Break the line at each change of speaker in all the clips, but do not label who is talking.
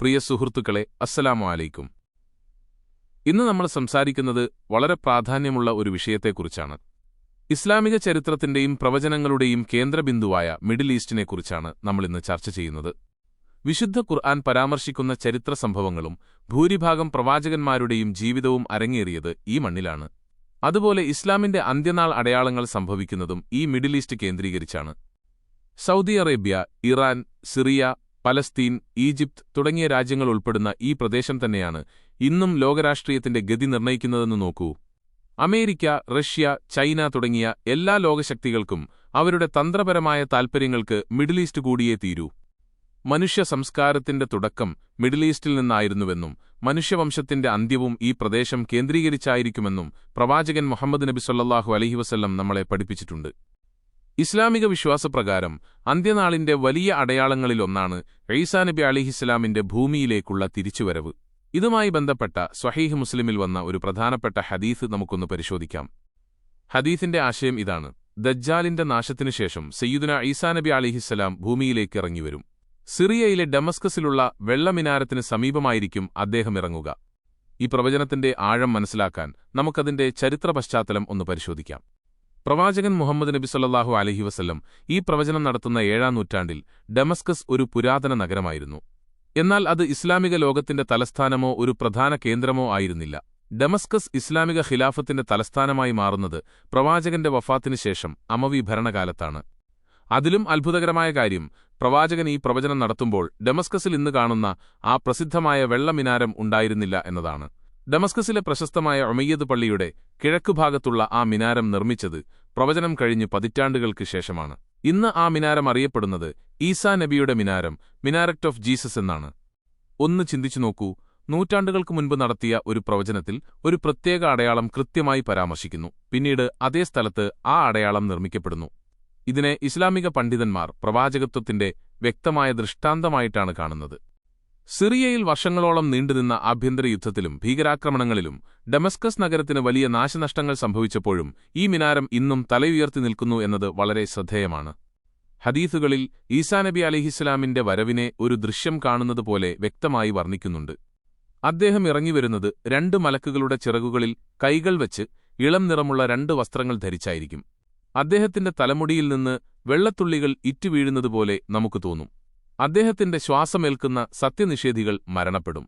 പ്രിയ സുഹൃത്തുക്കളെ അസ്സലാമു അലൈക്കും. ഇന്ന് നമ്മൾ സംസാരിക്കുന്നത് വളരെ പ്രാധാന്യമുള്ള ഒരു വിഷയത്തെക്കുറിച്ചാണ്. ഇസ്ലാമിക ചരിത്രത്തിന്റെയും പ്രവചനങ്ങളുടെയും കേന്ദ്രബിന്ദുവായ മിഡിൽ ഈസ്റ്റിനെക്കുറിച്ചാണ് നമ്മൾ ഇന്ന് ചർച്ച ചെയ്യുന്നത്. വിശുദ്ധ ഖുർആൻ പരാമർശിക്കുന്ന ചരിത്ര സംഭവങ്ങളും ഭൂരിഭാഗം പ്രവാചകന്മാരുടെയും ജീവിതവും അരങ്ങേറിയത് ഈ മണ്ണിലാണ്. അതുപോലെ ഇസ്ലാമിന്റെ അന്ത്യനാൾ അടയാളങ്ങൾ സംഭവിക്കുന്നതും ഈ മിഡിൽ ഈസ്റ്റ് കേന്ദ്രീകരിച്ചാണ്. Saudi Arabia Iran Syria Palestine Egypt തുടങ്ങിയ രാജ്യങ്ങൾ ഉൾപ്പെടുന്ന ഈ പ്രദേശം തന്നെയാണ് ഇന്നും ലോകരാഷ്ട്രീയത്തിന്റെ ഗതി നിർണയിക്കുന്നതെന്ന് നോക്കൂ. അമേരിക്ക റഷ്യ ചൈന തുടങ്ങിയ എല്ലാ ലോകശക്തികൾക്കും അവരുടെ തന്ത്രപരമായ താൽപ്പര്യങ്ങൾക്ക് മിഡിൽ ഈസ്റ്റ് കൂടിയേ തീരൂ. മനുഷ്യ സംസ്കാരത്തിന്റെ തുടക്കം മിഡിൽ ഈസ്റ്റിൽ നിന്നായിരുന്നുവെന്നും മനുഷ്യവംശത്തിന്റെ അന്ത്യവും ഈ പ്രദേശം കേന്ദ്രീകരിച്ചായിരിക്കുമെന്നും പ്രവാചകൻ മുഹമ്മദ് നബി സൊല്ലാഹു അലഹിവസല്ലം നമ്മളെ പഠിപ്പിച്ചിട്ടുണ്ട്. ഇസ്ലാമിക വിശ്വാസപ്രകാരം അന്ത്യനാളിന്റെ വലിയ അടയാളങ്ങളിലൊന്നാണ് ഈസാ നബി അലിഹിസ്ലാമിന്റെ ഭൂമിയിലേക്കുള്ള തിരിച്ചുവരവ്. ഇതുമായി ബന്ധപ്പെട്ട സ്വഹീഹ് മുസ്ലിമിൽ വന്ന ഒരു പ്രധാനപ്പെട്ട ഹദീഫ് നമുക്കൊന്ന് പരിശോധിക്കാം. ഹദീഫിന്റെ ആശയം ഇതാണ്. ദജ്ജാലിന്റെ നാശത്തിനു ശേഷം സയ്യിദുന ഈസാ നബി അലിഹിസ്സലാം ഭൂമിയിലേക്ക് ഇറങ്ങിവരും. സിറിയയിലെ ഡമസ്കസിലുള്ള വെള്ളമിനാരത്തിന് സമീപമായിരിക്കും അദ്ദേഹം ഇറങ്ങുക. ഈ പ്രവചനത്തിന്റെ ആഴം മനസ്സിലാക്കാൻ നമുക്കതിന്റെ ചരിത്ര പശ്ചാത്തലം ഒന്ന് പരിശോധിക്കാം. പ്രവാചകൻ മുഹമ്മദ് നബി സല്ലാഹു അലഹി വസ്ല്ലം ഈ പ്രവചനം നടത്തുന്ന ഏഴാം നൂറ്റാണ്ടിൽ ഡെമസ്കസ് ഒരു പുരാതന നഗരമായിരുന്നു. എന്നാൽ അത് ഇസ്ലാമിക ലോകത്തിന്റെ തലസ്ഥാനമോ ഒരു പ്രധാന കേന്ദ്രമോ ആയിരുന്നില്ല. ഡെമസ്കസ് ഇസ്ലാമിക ഖിലാഫത്തിന്റെ തലസ്ഥാനമായി മാറുന്നത് പ്രവാചകന്റെ വഫാത്തിനു ശേഷം അമവി ഭരണകാലത്താണ്. അതിലും അത്ഭുതകരമായ കാര്യം പ്രവാചകൻ ഈ പ്രവചനം നടത്തുമ്പോൾ ഡെമസ്കസിൽ ഇന്ന് കാണുന്ന ആ പ്രസിദ്ധമായ വെള്ളമിനാരം ഉണ്ടായിരുന്നില്ല എന്നതാണ്. ഡമസ്കസിലെ പ്രശസ്തമായ ഒമയ്യദ് പള്ളിയുടെ കിഴക്കുഭാഗത്തുള്ള ആ മിനാരം നിർമ്മിച്ചത് പ്രവചനം കഴിഞ്ഞ് പതിറ്റാണ്ടുകൾക്ക് ശേഷമാണ്. ഇന്ന് ആ മിനാരം അറിയപ്പെടുന്നത് ഈസാ നബിയുടെ മിനാരം മിനാരക്ട് ഓഫ് ജീസസ് എന്നാണ്. ഒന്ന് ചിന്തിച്ചു നോക്കൂ നൂറ്റാണ്ടുകൾക്ക് മുൻപ് നടത്തിയ ഒരു പ്രവചനത്തിൽ ഒരു പ്രത്യേക അടയാളം കൃത്യമായി പരാമർശിക്കുന്നു. പിന്നീട് അതേ സ്ഥലത്ത് ആ അടയാളം നിർമ്മിക്കപ്പെടുന്നു. ഇതിനെ ഇസ്ലാമിക പണ്ഡിതന്മാർ പ്രവാചകത്വത്തിന്റെ വ്യക്തമായ ദൃഷ്ടാന്തമായിട്ടാണ് കാണുന്നത്. സിറിയയിൽ വർഷങ്ങളോളം നീണ്ടുനിന്ന ആഭ്യന്തര യുദ്ധത്തിലും ഭീകരാക്രമണങ്ങളിലും ഡെമസ്കസ് നഗരത്തിന് വലിയ നാശനഷ്ടങ്ങൾ സംഭവിച്ചപ്പോഴും ഈ മിനാരം ഇന്നും തലയുയർത്തി നിൽക്കുന്നു എന്നത് വളരെ ശ്രദ്ധേയമാണ്. ഹദീഫുകളിൽ ഈസാനബി അലിഹിസ്ലാമിന്റെ വരവിനെ ഒരു ദൃശ്യം കാണുന്നതുപോലെ വ്യക്തമായി വർണിക്കുന്നുണ്ട്. അദ്ദേഹം ഇറങ്ങിവരുന്നത് രണ്ട് മലക്കുകളുടെ ചിറകുകളിൽ കൈകൾ വെച്ച് ഇളം നിറമുള്ള രണ്ട് വസ്ത്രങ്ങൾ ധരിച്ചായിരിക്കും. അദ്ദേഹത്തിന്റെ തലമുടിയിൽ നിന്ന് വെള്ളത്തുള്ളികൾ ഇറ്റുവീഴുന്നതുപോലെ നമുക്ക് തോന്നും. അദ്ദേഹത്തിന്റെ ശ്വാസമേൽക്കുന്ന സത്യനിഷേധികൾ മരണപ്പെടും.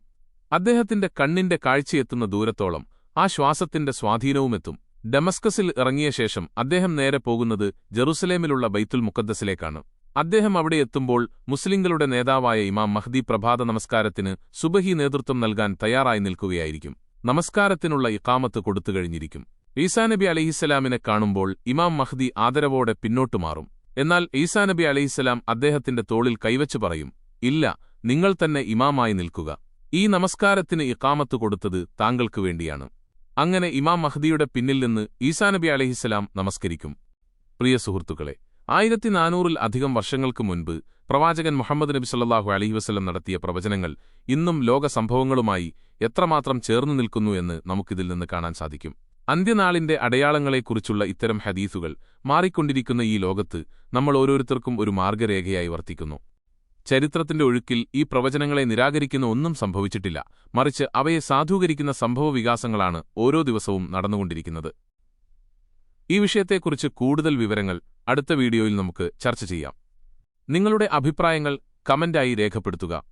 അദ്ദേഹത്തിന്റെ കണ്ണിന്റെ കാഴ്ചയെത്തുന്ന ദൂരത്തോളം ആ ശ്വാസത്തിന്റെ സ്വാധീനവുമെത്തും. ഡെമസ്കസിൽ ഇറങ്ങിയ ശേഷം അദ്ദേഹം നേരെ പോകുന്നത് ജെറുസലേമിലുള്ള ബൈത്തുൽ മുക്കദ്ദസിലേക്കാണ് അദ്ദേഹം അവിടെ എത്തുമ്പോൾ മുസ്ലിങ്ങളുടെ നേതാവായ ഇമാം മഹ്ദി പ്രഭാത നമസ്കാരത്തിന് സുബഹി നേതൃത്വം നൽകാൻ തയ്യാറായി നിൽക്കുകയായിരിക്കും. നമസ്കാരത്തിനുള്ള ഇക്കാമത്ത് കൊടുത്തുകഴിഞ്ഞിരിക്കും ഈസാ നബി അലഹിസ്സലാമിനെ കാണുമ്പോൾ ഇമാം മഹ്ദി ആദരവോടെ പിന്നോട്ടു മാറും. എന്നാൽ ഈസാ നബി അലഹിസ്സലാം അദ്ദേഹത്തിന്റെ തോളിൽ കൈവച്ചു പറയും ഇല്ല നിങ്ങൾ തന്നെ ഇമാമായി നിൽക്കുക. ഈ നമസ്കാരത്തിന് ഇക്കാമത്ത് കൊടുത്തത് താങ്കൾക്കു വേണ്ടിയാണ്. അങ്ങനെ ഇമാം മഹദിയുടെ പിന്നിൽ നിന്ന് ഈസാ നബി അലഹിസ്സലാം നമസ്കരിക്കും. പ്രിയ സുഹൃത്തുക്കളെ ആയിരത്തി നാനൂറിൽ അധികം വർഷങ്ങൾക്ക് മുൻപ് പ്രവാചകൻ മുഹമ്മദ് നബി സല്ലാഹു അലഹി വസ്ലം നടത്തിയ പ്രവചനങ്ങൾ ഇന്നും ലോക സംഭവങ്ങളുമായി എത്രമാത്രം ചേർന്നു നിൽക്കുന്നു എന്ന് നമുക്കിതിൽ നിന്ന് കാണാൻ സാധിക്കും. അന്ത്യനാളിന്റെ അടയാളങ്ങളെക്കുറിച്ചുള്ള ഇത്തരം ഹദീസുകൾ മാറിക്കൊണ്ടിരിക്കുന്ന ഈ ലോകത്ത് നമ്മൾ ഓരോരുത്തർക്കും ഒരു മാർഗരേഖയായി വർത്തിക്കുന്നു. ചരിത്രത്തിന്റെ ഒഴുക്കിൽ ഈ പ്രവചനങ്ങളെ നിരാകരിക്കുന്ന ഒന്നും സംഭവിച്ചിട്ടില്ല. മറിച്ച് അവയെ സാധൂകരിക്കുന്ന സംഭവവികാസങ്ങളാണ് ഓരോ ദിവസവും നടന്നുകൊണ്ടിരിക്കുന്നത്. ഈ വിഷയത്തെക്കുറിച്ച് കൂടുതൽ വിവരങ്ങൾ അടുത്ത വീഡിയോയിൽ നമുക്ക് ചർച്ച ചെയ്യാം. നിങ്ങളുടെ അഭിപ്രായങ്ങൾ കമന്റായി രേഖപ്പെടുത്തുക.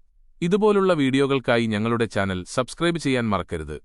ഇതുപോലുള്ള വീഡിയോകൾക്കായി ഞങ്ങളുടെ ചാനൽ സബ്സ്ക്രൈബ് ചെയ്യാൻ മറക്കരുത്.